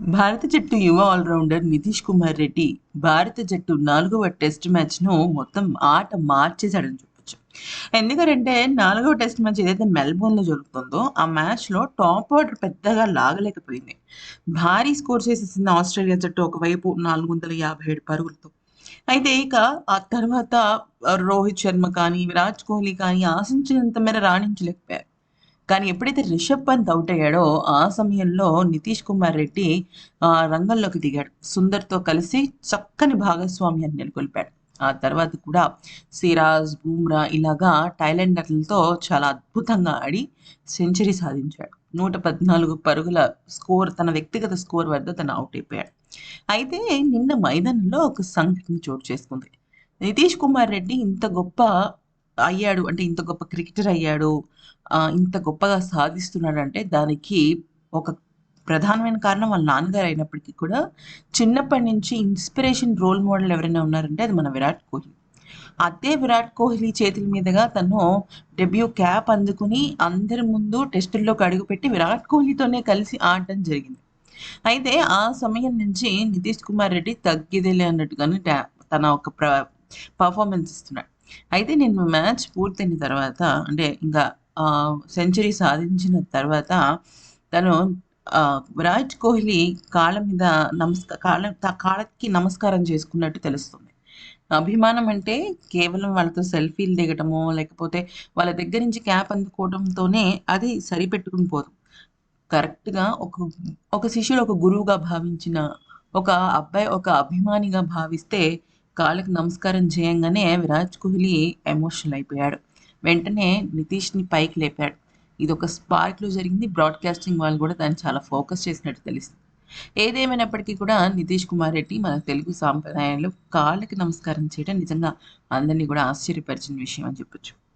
భారత జట్టు యువ ఆల్రౌండర్ నితీష్ కుమార్ రెడ్డి భారత జట్టు నాలుగవ టెస్ట్ మ్యాచ్ను మొత్తం ఆట మార్చేశాడని చెప్పొచ్చు. ఎందుకంటే నాలుగవ టెస్ట్ మ్యాచ్ ఏదైతే మెల్బోర్న్లో జరుగుతుందో ఆ మ్యాచ్లో టాప్ ఆర్డర్ పెద్దగా లాగలేకపోయింది. భారీ స్కోర్ చేసేసింది ఆస్ట్రేలియా జట్టు ఒకవైపు నాలుగు వందల యాభై ఏడు పరుగులతో. అయితే ఇక ఆ తర్వాత రోహిత్ శర్మ కానీ విరాట్ కోహ్లీ కానీ ఆశించినంత మేర రాణించలేకపోయారు. కానీ ఎప్పుడైతే రిషబ్ పంత్ అవుట్ అయ్యాడో ఆ సమయంలో నితీష్ కుమార్ రెడ్డి ఆ, రంగంలోకి దిగాడు. సుందర్తో కలిసి చక్కని భాగస్వామ్యాన్ని నెలకొల్పాడు. ఆ తర్వాత కూడా సిరాజ్ బూమ్రా ఇలాగా టైలెండర్లతో చాలా అద్భుతంగా ఆడి సెంచరీ సాధించాడు. నూట పద్నాలుగు పరుగుల స్కోర్ తన వ్యక్తిగత స్కోర్ వద్ద తను అవుట్ అయిపోయాడు. అయితే నిన్న మైదానంలో ఒక సంఘటన చోటు చేసుకుంది. నితీష్ కుమార్ రెడ్డి ఇంత గొప్ప అయ్యాడు. అంటే ఇంత గొప్ప క్రికెటర్ అయ్యాడు. ఇంత గొప్పగా సాధిస్తున్నాడు అంటే దానికి ఒక ప్రధానమైన కారణం వాళ్ళ నాన్నగారు అయినప్పటికీ కూడా చిన్నప్పటి నుంచి ఇన్స్పిరేషన్ రోల్ మోడల్ ఎవరైనా ఉన్నారంటే అది మన విరాట్ కోహ్లీ. అదే విరాట్ కోహ్లీ చేతుల మీదుగా తను డెబ్యూ క్యాప్ అందుకుని అందరి ముందు టెస్టుల్లోకి అడుగుపెట్టి విరాట్ కోహ్లీతోనే కలిసి ఆడటం జరిగింది. అయితే ఆ సమయం నుంచి నితీష్ కుమార్ రెడ్డి తగ్గిదేలే అన్నట్టుగానే తన ఒక ప్ర పర్ఫార్మెన్స్ ఇస్తున్నాడు. అయితే నేను మ్యాచ్ పూర్తయిన తర్వాత అంటే ఇంకా సెంచరీ సాధించిన తర్వాత తను ఆ, విరాట్ కోహ్లీ కాళ్ళ మీద నమస్క కాళ్ళ కాళ్ళకి నమస్కారం చేసుకున్నట్టు తెలుస్తుంది. అభిమానం అంటే కేవలం వాళ్ళతో సెల్ఫీలు దిగటమో లేకపోతే వాళ్ళ దగ్గర నుంచి క్యాప్ అందుకోవడంతోనే అది సరిపెట్టుకుని పోదు. కరెక్ట్గా ఒక ఒక శిష్యుడు ఒక గురువుగా భావించిన ఒక అబ్బాయి ఒక అభిమానిగా భావిస్తే కాళ్ళకి నమస్కారం చేయంగానే విరాట్ కోహ్లీ ఎమోషనల్ అయిపోయాడు. వెంటనే నితీష్ని పైకి లేపాడు. ఇది ఒక స్పార్క్లో జరిగింది. బ్రాడ్కాస్టింగ్ వాళ్ళు కూడా దాన్ని చాలా ఫోకస్ చేసినట్టు తెలుస్తుంది. ఏదేమైనప్పటికీ కూడా నితీష్ కుమార్ రెడ్డి మన తెలుగు సాంప్రదాయంలో కాళ్ళకి నమస్కారం చేయడం నిజంగా అందరినీ కూడా ఆశ్చర్యపరిచిన విషయం అని చెప్పొచ్చు.